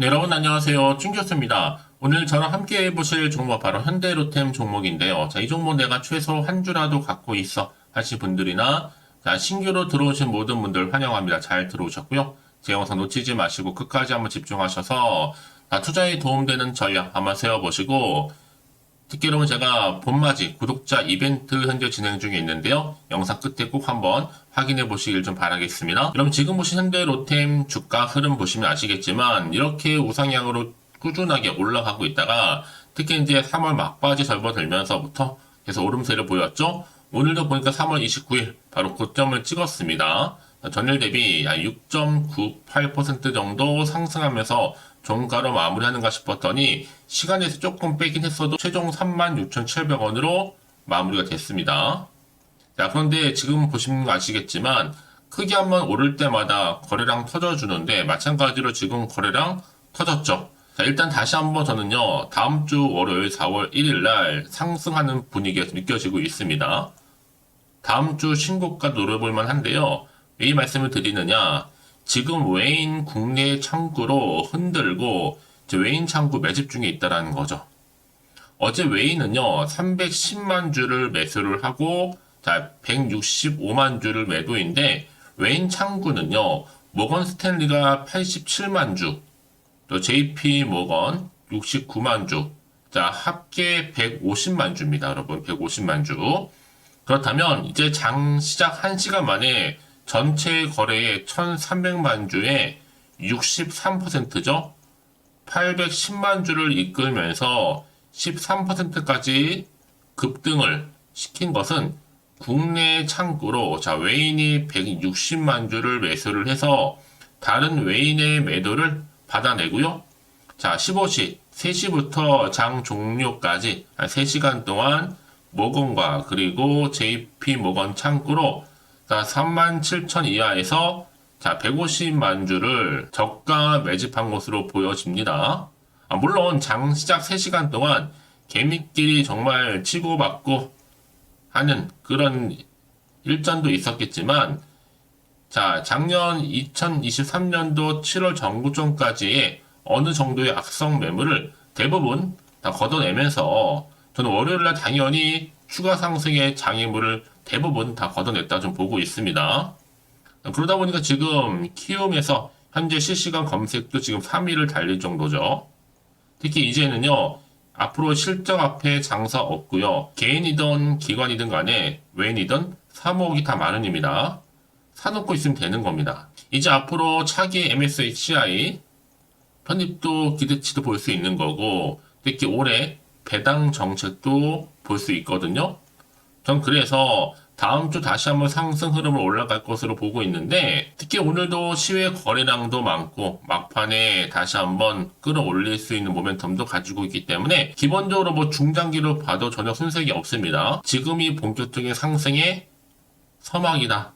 네, 여러분 안녕하세요. 춘교수입니다. 오늘 저랑 함께 해보실 종목 바로 현대로템 종목인데요. 자, 이 종목 내가 최소 한 주라도 갖고 있어 하실 분들이나 자, 신규로 들어오신 모든 분들 환영합니다. 잘 들어오셨고요. 제 영상 놓치지 마시고 끝까지 한번 집중하셔서 자, 투자에 도움되는 전략 한번 세워보시고 특히 여러분 제가 봄맞이 구독자 이벤트 현재 진행 중에 있는데요. 영상 끝에 꼭 한번 확인해 보시길 좀 바라겠습니다. 여러분 지금 보신 현대 로템 주가 흐름 보시면 아시겠지만 이렇게 우상향으로 꾸준하게 올라가고 있다가 특히 이제 3월 막바지 접어들면서부터 계속 오름세를 보였죠. 오늘도 보니까 3월 29일 바로 고점을 찍었습니다. 전일 대비 6.98% 정도 상승하면서 종가로 마무리하는가 싶었더니 시간에서 조금 빼긴 했어도 최종 36,700원으로 마무리가 됐습니다. 자, 그런데 지금 보시면 아시겠지만 크게 한번 오를 때마다 거래량 터져주는데 마찬가지로 지금 거래량 터졌죠. 자, 일단 다시 한번 저는요, 다음 주 월요일 4월 1일 날 상승하는 분위기가 느껴지고 있습니다. 다음 주 신고가 노려볼만 한데요. 왜 이 말씀을 드리느냐? 지금 외인 국내 창구로 흔들고 외인 창구 매집 중에 있다라는 거죠. 어제 외인은요, 310만 주를 매수를 하고, 자, 165만 주를 매도인데, 외인 창구는요, 모건 스탠리가 87만 주, 또 JP 모건 69만 주, 자, 합계 150만 주입니다, 여러분. 150만 주. 그렇다면, 이제 장 시작 1시간 만에 전체 거래의 1,300만 주의 63%죠. 810만 주를 이끌면서 13%까지 급등을 시킨 것은 국내 창구로 자 외인이 160만 주를 매수를 해서 다른 외인의 매도를 받아내고요. 자 15시 3시부터 장 종료까지 한 3시간 동안 모건과 그리고 JP 모건 창구로 자 3만 7천 이하에서 자 150만 주를 저가 매집한 것으로 보여집니다. 아, 물론 장 시작 3시간 동안 개미끼리 정말 치고받고 하는 그런 일전도 있었겠지만 자 작년 2023년도 7월 정구점까지의 어느 정도의 악성 매물을 대부분 다 걷어내면서 저는 월요일날 당연히 추가 상승의 장애물을 대부분 다 걷어냈다 좀 보고 있습니다. 그러다 보니까 지금 키움에서 현재 실시간 검색도 지금 3위를 달릴 정도죠. 특히 이제는요, 앞으로 실적 앞에 장사 없고요. 개인이든 기관이든 간에 외인이든 사모으기 다 마련입니다. 사놓고 있으면 되는 겁니다. 이제 앞으로 차기 MSCI 편입도 기대치도 볼 수 있는 거고, 특히 올해 배당 정책도 볼 수 있거든요. 전 그래서 다음 주 다시 한번 상승 흐름을 올라갈 것으로 보고 있는데 특히 오늘도 시외 거래량도 많고 막판에 다시 한번 끌어올릴 수 있는 모멘텀도 가지고 있기 때문에 기본적으로 뭐 중장기로 봐도 전혀 손색이 없습니다. 지금이 본격적인 상승의 서막이다.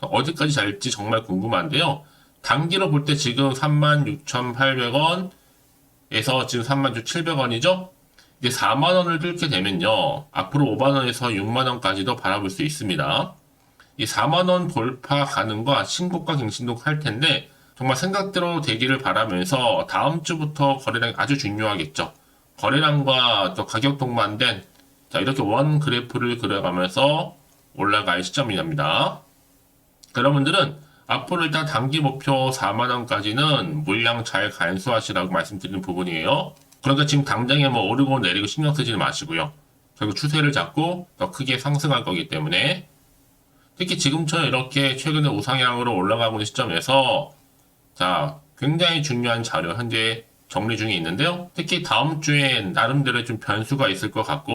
어디까지 잘지 정말 궁금한데요. 단기로 볼 때 지금 36,800원에서 지금 36,700원이죠? 이제 4만 원을 뚫게 되면요. 앞으로 5만 원에서 6만 원까지도 바라볼 수 있습니다. 이 4만 원 돌파 거 신고가 갱신도 할 텐데 정말 생각대로 되기를 바라면서 다음 주부터 거래량이 아주 중요하겠죠. 거래량과 또 가격 동반된 자 이렇게 원 그래프를 그려가면서 올라갈 시점입니다. 여러분들은 앞으로 일단 단기 목표 4만 원까지는 물량 잘 간수하시라고 말씀드리는 부분이에요. 그러니까 지금 당장에 뭐 오르고 내리고 신경 쓰지 마시고요. 결국 추세를 잡고 더 크게 상승할 거기 때문에 특히 지금처럼 이렇게 최근에 우상향으로 올라가고 있는 시점에서 자 굉장히 중요한 자료 현재 정리 중에 있는데요. 특히 다음 주에 나름대로 좀 변수가 있을 것 같고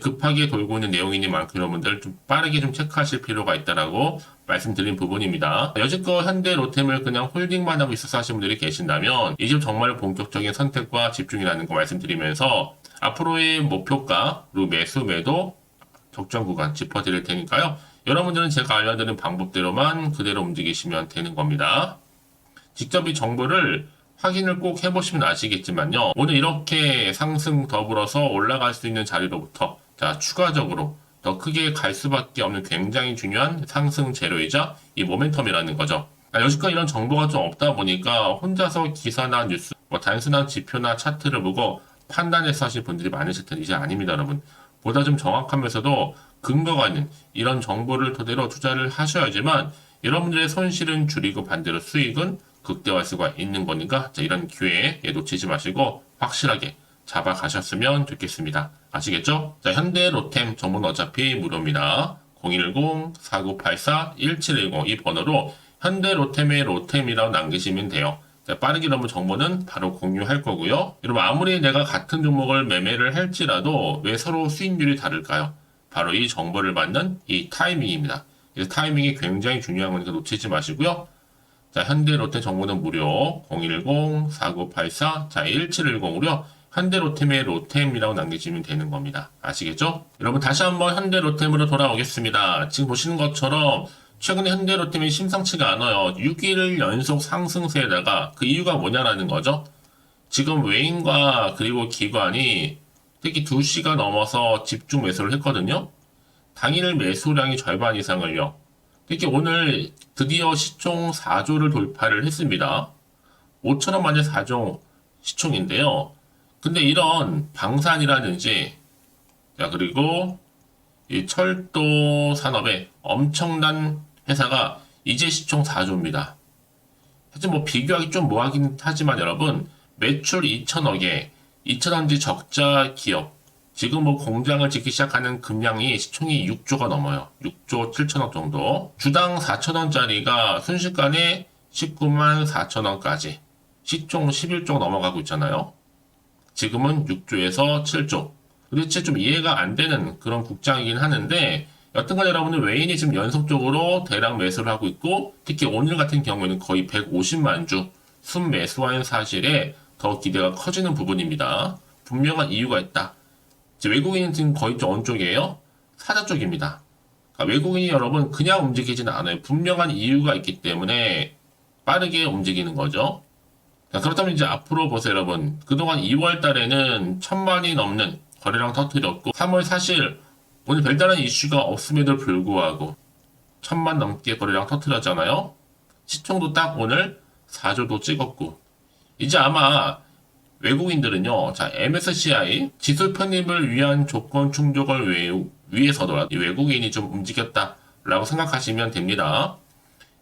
급하게 돌고 있는 내용이니 만큼 여러분들 좀 빠르게 좀 체크하실 필요가 있다라고 말씀드린 부분입니다. 여지껏 현대 로템을 그냥 홀딩만 하고 있어서 하시는 분들이 계신다면 이제 정말 본격적인 선택과 집중이라는 거 말씀드리면서 앞으로의 목표가 그리고 매수 매도 적정 구간 짚어드릴 테니까요. 여러분들은 제가 알려드린 방법대로만 그대로 움직이시면 되는 겁니다. 직접 이 정보를 확인을 꼭 해보시면 아시겠지만요. 오늘 이렇게 상승 더불어서 올라갈 수 있는 자리로부터 자 추가적으로 더 크게 갈 수밖에 없는 굉장히 중요한 상승 재료이자 이 모멘텀이라는 거죠. 아, 여지껏 이런 정보가 좀 없다 보니까 혼자서 기사나 뉴스, 뭐 단순한 지표나 차트를 보고 판단해서 하실 분들이 많으실 텐데 이제 아닙니다, 여러분. 보다 좀 정확하면서도 근거가 있는 이런 정보를 토대로 투자를 하셔야지만 여러분들의 손실은 줄이고 반대로 수익은 극대화할 수가 있는 거니까 자, 이런 기회에 예, 놓치지 마시고 확실하게 잡아가셨으면 좋겠습니다. 아시겠죠? 자, 현대 로템 정보는 어차피 무료입니다. 010-4984-1710 이 번호로 현대 로템의 로템이라고 남기시면 돼요. 자, 빠르게 여러분 정보는 바로 공유할 거고요. 여러분 아무리 내가 같은 종목을 매매를 할지라도 왜 서로 수익률이 다를까요? 바로 이 정보를 받는 이 타이밍입니다. 그래서 타이밍이 굉장히 중요한 거니까 놓치지 마시고요. 자, 현대 로템 정보는 무료 010-4984 자, 1710으로요. 현대 로템의 로템이라고 남기시면 되는 겁니다. 아시겠죠? 여러분 다시 한번 현대 로템으로 돌아오겠습니다. 지금 보시는 것처럼 최근에 현대 로템이 심상치가 않아요. 6일 연속 상승세에다가 그 이유가 뭐냐라는 거죠. 지금 외인과 그리고 기관이 특히 2시가 넘어서 집중 매수를 했거든요. 당일 매수량이 절반 이상을요. 특히 오늘 드디어 시총 4조를 돌파를 했습니다. 5천원 만에 4조 시총인데요. 근데 이런 방산이라든지, 자, 그리고 이 철도 산업에 엄청난 회사가 이제 시총 4조입니다. 사실 뭐 비교하기 좀 뭐하긴 하지만 여러분, 매출 2천억에 2천원지 적자 기업, 지금 뭐 공장을 짓기 시작하는 금량이 시총이 6조가 넘어요. 6조 7천억 정도. 주당 4천원짜리가 순식간에 19만 4천원까지 시총 11조 넘어가고 있잖아요. 지금은 6조에서 7조. 도대체 좀 이해가 안 되는 그런 국장이긴 하는데 여튼간 여러분은 외인이 지금 연속적으로 대량 매수를 하고 있고 특히 오늘 같은 경우에는 거의 150만 주 순매수한 사실에 더 기대가 커지는 부분입니다. 분명한 이유가 있다. 이제 외국인은 지금 거의 좀 어느 쪽이에요? 사자 쪽입니다. 그러니까 외국인이 여러분 그냥 움직이지는 않아요. 분명한 이유가 있기 때문에 빠르게 움직이는 거죠. 자, 그렇다면 이제 앞으로 보세요, 여러분. 그동안 2월 달에는 천만이 넘는 거래량 터뜨렸고, 3월 사실 오늘 별다른 이슈가 없음에도 불구하고 천만 넘게 거래량 터뜨렸잖아요. 시총도 딱 오늘 4조도 찍었고, 이제 아마 외국인들은요, 자, MSCI 지수 편입을 위한 조건 충족을 위, 위해서도 외국인이 좀 움직였다라고 생각하시면 됩니다.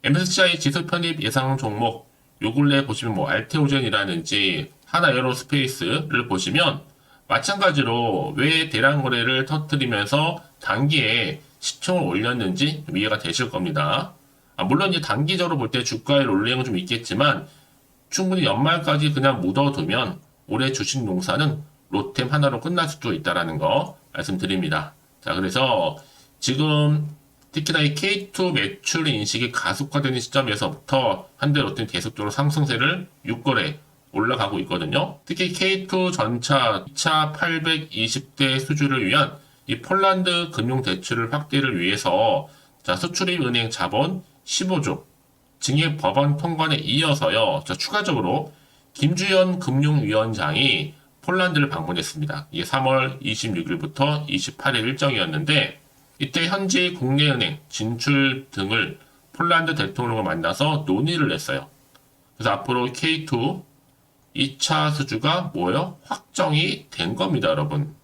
MSCI 지수 편입 예상 종목 요 근래 보시면 뭐 알테오젠이라든지 하나 에어로스페이스를 보시면 마찬가지로 왜 대량 거래를 터뜨리면서 단기에 시총을 올렸는지 좀 이해가 되실 겁니다. 아, 물론 이제 단기적으로 볼 때 주가의 롤링은 좀 있겠지만 충분히 연말까지 그냥 묻어두면 올해 주식 농사는 로템 하나로 끝날 수도 있다라는 거 말씀드립니다. 자, 그래서 지금 특히나 이 K2 매출 인식이 가속화되는 시점에서부터 현대 롯데는 계속적으로 상승세를 6거래 올라가고 있거든요. 특히 K2 전차 2차 820대 수주를 위한 이 폴란드 금융 대출을 확대를 위해서 자, 수출입 은행 자본 15조 증액 법안 통과에 이어서요. 자, 추가적으로 김주현 금융위원장이 폴란드를 방문했습니다. 이게 3월 26일부터 28일 일정이었는데 이때 현지 국내은행 진출 등을 폴란드 대통령을 만나서 논의를 했어요. 그래서 앞으로 K2 2차 수주가 뭐예요? 확정이 된 겁니다, 여러분.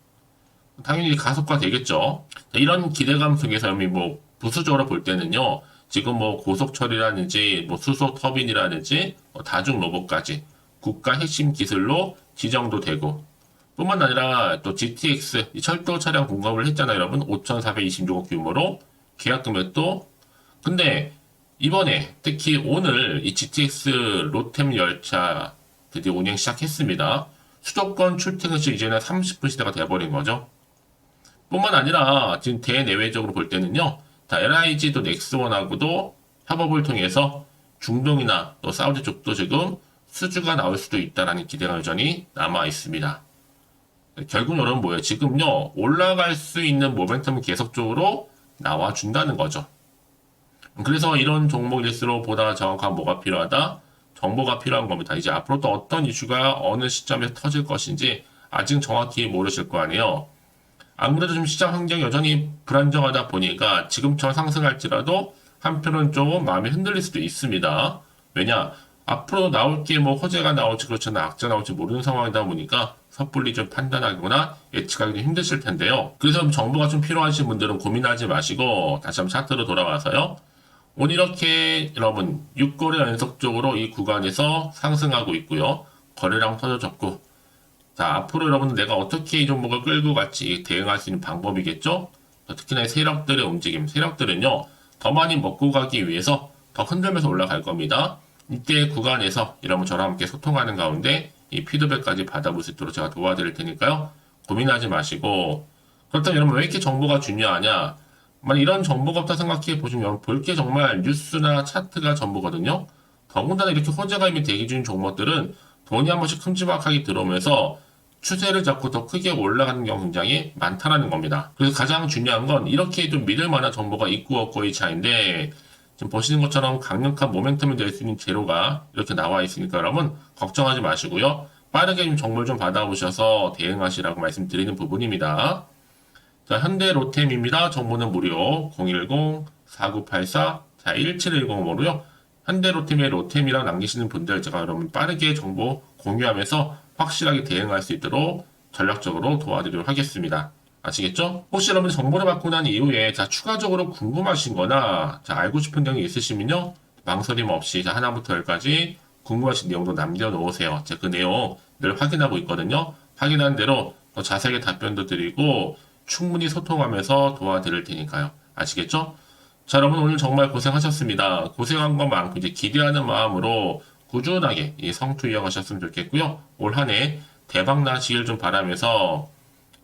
당연히 가속화 되겠죠. 이런 기대감 속에서 뭐 부수적으로 볼 때는요. 지금 뭐 고속 처리라든지 뭐 수소 터빈이라든지 뭐 다중 로봇까지 국가 핵심 기술로 지정도 되고 뿐만 아니라 또 GTX 철도 차량 공급을 했잖아요, 여러분. 5,426억 규모로 계약 금액도 근데 이번에 특히 오늘 이 GTX 로템 열차 드디어 운행 시작했습니다. 수도권 출퇴근 시 이제는 30분 시대가 돼버린 거죠. 뿐만 아니라 지금 대내외적으로 볼 때는요, 다 LIG도 넥스원하고도 협업을 통해서 중동이나 또 사우디 쪽도 지금 수주가 나올 수도 있다라는 기대가 여전히 남아 있습니다. 결국 여러분 뭐예요? 지금요 올라갈 수 있는 모멘텀을 계속적으로 나와 준다는 거죠. 그래서 이런 종목일수록 보다 정확한 뭐가 필요하다? 정보가 필요한 겁니다. 이제 앞으로 또 어떤 이슈가 어느 시점에 터질 것인지 아직 정확히 모르실 거 아니에요. 아무래도 좀 시장 환경이 여전히 불안정하다 보니까 지금처럼 상승할지라도 한편은 좀 마음이 흔들릴 수도 있습니다. 왜냐? 앞으로 나올 게뭐 허재가 나올지 그렇잖아 악재 나올지 모르는 상황이다 보니까 섣불리 좀 판단하거나 예측하기 좀 힘드실 텐데요. 그래서 정보가 좀 필요하신 분들은 고민하지 마시고 다시 한번 차트로 돌아와서요. 오늘 이렇게 여러분 6거래 연속적으로 이 구간에서 상승하고 있고요. 거래량 터져졌고 자 앞으로 여러분 내가 어떻게 이 종목을 끌고 갈지 대응할 수 있는 방법이겠죠. 특히나 이 세력들의 움직임 세력들은요 더 많이 먹고 가기 위해서 더 흔들면서 올라갈 겁니다. 이때 구간에서 여러분 저랑 함께 소통하는 가운데 이 피드백까지 받아볼 수 있도록 제가 도와드릴 테니까요. 고민하지 마시고 그렇다면 여러분 왜 이렇게 정보가 중요하냐? 만약 이런 정보가 없다 생각해 보시면 여러분 볼 게 정말 뉴스나 차트가 전부거든요. 더군다나 이렇게 호재가 이미 대기 중인 종목들은 돈이 한 번씩 큼지막하게 들어오면서 추세를 잡고 더 크게 올라가는 경우 굉장히 많다라는 겁니다. 그래서 가장 중요한 건 이렇게 좀 믿을 만한 정보가 있고 없고의 차이인데 지금 보시는 것처럼 강력한 모멘텀이 될 수 있는 재료가 이렇게 나와 있으니까 여러분 걱정하지 마시고요. 빠르게 좀 정보를 좀 받아보셔서 대응하시라고 말씀드리는 부분입니다. 자, 현대 로템입니다. 정보는 무료 010-4984 자, 1710으로요. 현대 로템의 로템이랑 남기시는 분들 제가 여러분 빠르게 정보 공유하면서 확실하게 대응할 수 있도록 전략적으로 도와드리도록 하겠습니다. 아시겠죠? 혹시 여러분 정보를 받고 난 이후에 자 추가적으로 궁금하신 거나 자 알고 싶은 내용이 있으시면요 망설임 없이 자 하나부터 열까지 궁금하신 내용도 남겨놓으세요. 제가 그 내용 늘 확인하고 있거든요. 확인한 대로 더 자세하게 답변도 드리고 충분히 소통하면서 도와드릴 테니까요. 아시겠죠? 자 여러분 오늘 정말 고생하셨습니다. 고생한 것만큼 이제 기대하는 마음으로 꾸준하게 이 성투 이어가셨으면 좋겠고요. 올 한 해 대박 나시길 좀 바라면서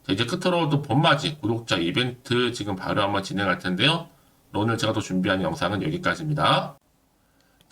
자, 이제 끝으로 또 봄맞이 구독자 이벤트 지금 바로 한번 진행할 텐데요. 오늘 제가 또 준비한 영상은 여기까지입니다.